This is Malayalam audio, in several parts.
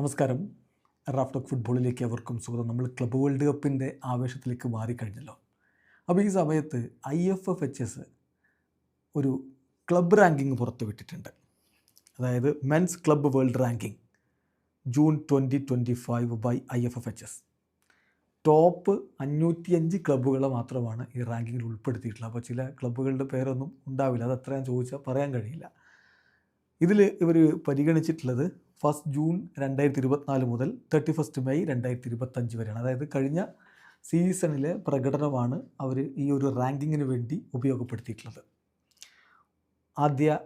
നമസ്കാരം. റാഫ്റ്റോക്ക് ഫുട്ബോളിലേക്ക് അവർക്കും സ്വാഗതം. നമ്മൾ ക്ലബ്ബ് വേൾഡ് കപ്പിന്റെ ആവേശത്തിലേക്ക് മാറിക്കഴിഞ്ഞല്ലോ. അപ്പോൾ ഈ സമയത്ത് I F F H S ഒരു ക്ലബ്ബ് റാങ്കിങ് പുറത്തുവിട്ടിട്ടുണ്ട്. അതായത് men's club world ranking June twenty twenty five by I F F H S top അഞ്ഞൂറ്റിയഞ്ച് ക്ലബ്ബുകളെ മാത്രമാണ് ഈ റാങ്കിങ്ങിൽ ഉൾപ്പെടുത്തിയിട്ടുള്ളത്. അപ്പോൾ ചില ക്ലബ്ബുകളുടെ പേരൊന്നും ഉണ്ടാവില്ല. അത് അത്രയും ചോദിച്ചാൽ പറയാൻ കഴിയില്ല. ഇതിൽ ഇവർ പരിഗണിച്ചിട്ടുള്ളത് ഫസ്റ്റ് ജൂൺ രണ്ടായിരത്തി ഇരുപത്തിനാല് മുതൽ തേർട്ടി ഫസ്റ്റ് മെയ് രണ്ടായിരത്തി ഇരുപത്തഞ്ച് വരെയാണ്. അതായത് കഴിഞ്ഞ സീസണിലെ പ്രകടനമാണ് അവർ ഈ ഒരു റാങ്കിങ്ങിന് വേണ്ടി ഉപയോഗപ്പെടുത്തിയിട്ടുള്ളത്. ആദ്യ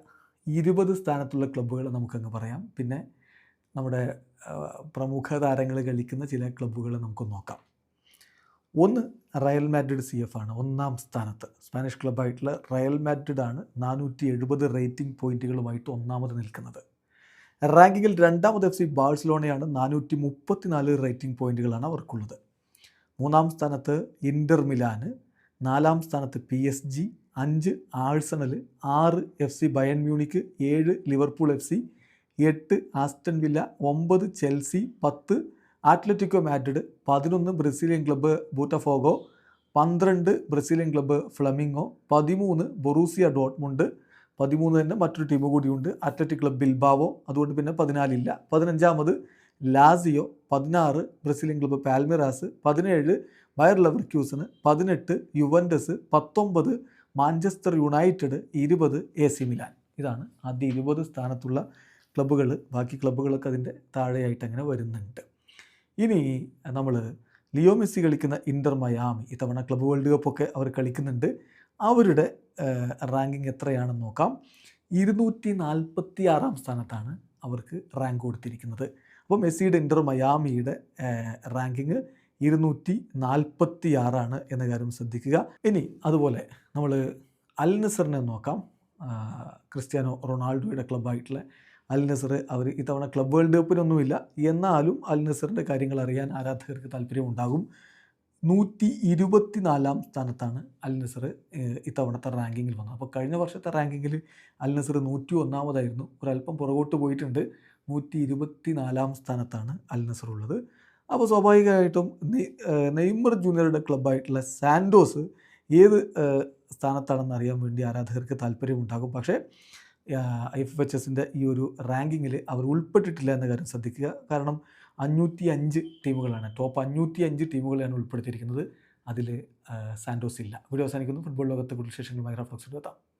ഇരുപത് സ്ഥാനത്തുള്ള ക്ലബ്ബുകൾ നമുക്കങ്ങ് പറയാം. പിന്നെ നമ്മുടെ പ്രമുഖ താരങ്ങൾ കളിക്കുന്ന ചില ക്ലബ്ബുകൾ നമുക്ക് നോക്കാം. ഒന്ന് റയൽ മാഡ്രിഡ് സി എഫ് ആണ് ഒന്നാം സ്ഥാനത്ത്. സ്പാനിഷ് ക്ലബ്ബായിട്ടുള്ള റയൽ മാഡ്രിഡ് ആണ് നാനൂറ്റി എഴുപത് റേറ്റിംഗ് പോയിന്റുകളുമായിട്ട് ഒന്നാമത് നിൽക്കുന്നത്. റാങ്കിങ്ങിൽ രണ്ടാമത് എഫ് സി ബാഴ്സലോണയാണ് നാനൂറ്റി മുപ്പത്തിനാല് റേറ്റിംഗ് പോയിന്റുകളാണ് അവർക്കുള്ളത്. മൂന്നാം സ്ഥാനത്ത് ഇന്റർ മിലാന് നാലാം സ്ഥാനത്ത് പി എസ് ജി അഞ്ച് ആഴ്സണൽ ആറ് എഫ് സി ബയൺ മ്യൂണിക്ക് ഏഴ് ലിവർപൂൾ എഫ് സി എട്ട് ആസ്റ്റൺ വില്ല ഒമ്പത് ചെൽസി പത്ത് ആറ്റ്ലറ്റിക്കോ മാഡ്രിഡ് പതിനൊന്ന് ബ്രസീലിയൻ ക്ലബ്ബ് ബൂട്ടഫോഗോ പന്ത്രണ്ട് ബ്രസീലിയൻ ക്ലബ്ബ് ഫ്ലമിങ്ങോ പതിമൂന്ന് ബൊറൂസിയ ഡോട്ട്മുണ്ട് പതിമൂന്ന് തന്നെ മറ്റൊരു ടീം കൂടിയുണ്ട് അത്ലറ്റിക് ക്ലബ്ബ് ബിൽബാവോ അതുകൊണ്ട് പിന്നെ പതിനാലില്ല. പതിനഞ്ചാമത് ലാസിയോ പതിനാറ് ബ്രസീലിയൻ ക്ലബ്ബ് പാൽമിറാസ് പതിനേഴ് ബയർ ലവർക്യൂസിന് പതിനെട്ട് യുവൻഡസ് പത്തൊമ്പത് മാഞ്ചസ്റ്റർ യുണൈറ്റഡ് ഇരുപത് എ സി മിലാൻ ഇതാണ് ആദ്യ ഇരുപത് സ്ഥാനത്തുള്ള ക്ലബ്ബുകൾ ബാക്കി ക്ലബ്ബുകളൊക്കെ അതിന്റെ താഴെയായിട്ട് അങ്ങനെ വരുന്നുണ്ട്. ഇനി നമ്മൾ ലിയോ മെസ്സി കളിക്കുന്ന ഇന്റർ മയാമി ഇത്തവണ ക്ലബ് വേൾഡ് കപ്പൊക്കെ അവർ കളിക്കുന്നുണ്ട്. അവരുടെ റാങ്കിങ് എത്രയാണെന്ന് നോക്കാം. ഇരുന്നൂറ്റി നാൽപ്പത്തി ആറാം സ്ഥാനത്താണ് അവർക്ക് റാങ്ക് കൊടുത്തിരിക്കുന്നത്. അപ്പോൾ മെസ്സിയുടെ ഇന്റർ മയാമിയുടെ റാങ്കിങ് ഇരുന്നൂറ്റി നാൽപ്പത്തി ആറാണ് എന്ന കാര്യം ശ്രദ്ധിക്കുക. ഇനി അതുപോലെ നമ്മൾ അൽ നസറിനെ നോക്കാം ക്രിസ്ത്യാനോ റൊണാൾഡോയുടെ ക്ലബ്ബായിട്ടുള്ള അൽ നസർ അവർ ഇത്തവണ ക്ലബ് വേൾഡ് കപ്പിനൊന്നുമില്ല എന്നാലും അൽ നസറിന്റെ കാര്യങ്ങൾ അറിയാൻ ആരാധകർക്ക് താല്പര്യമുണ്ടാകും. നൂറ്റി ഇരുപത്തിനാലാം സ്ഥാനത്താണ് അൽ നസർ ഇത്തവണത്തെ റാങ്കിങ്ങിൽ വന്നത്. അപ്പോൾ കഴിഞ്ഞ വർഷത്തെ റാങ്കിങ്ങിൽ അൽ നസർ നൂറ്റി ഒന്നാമതായിരുന്നു ഒരല്പം പുറകോട്ട് പോയിട്ടുണ്ട്. നൂറ്റി ഇരുപത്തി നാലാം സ്ഥാനത്താണ് അൽ നസർ ഉള്ളത്. അപ്പോൾ സ്വാഭാവികമായിട്ടും നെയ്മർ ജൂനിയറുടെ ക്ലബ്ബായിട്ടുള്ള സാൻഡോസ് ഏത് സ്ഥാനത്താണെന്ന് അറിയാൻ വേണ്ടി ആരാധകർക്ക് താല്പര്യമുണ്ടാകും. പക്ഷേ എഫ് എച്ച് എസിന്റെ ഈ ഒരു റാങ്കിങ്ങിൽ അവർ ഉൾപ്പെട്ടിട്ടില്ല എന്ന കാര്യം ശ്രദ്ധിക്കുക. കാരണം അഞ്ഞൂറ്റി അഞ്ച് ടീമുകളാണ്. ടോപ്പ് അഞ്ഞൂറ്റി അഞ്ച് ടീമുകളെയാണ് ഉൾപ്പെടുത്തിയിരിക്കുന്നത്. അതിൽ സാൻഡോസ് ഇല്ല. വീഡിയോ അവസാനിക്കുന്നു. ഫുട്ബോൾ ലോകത്തെ കൂടുതൽ വിശേഷങ്ങളുമായി റഫ്ലക്സ് എത്താം.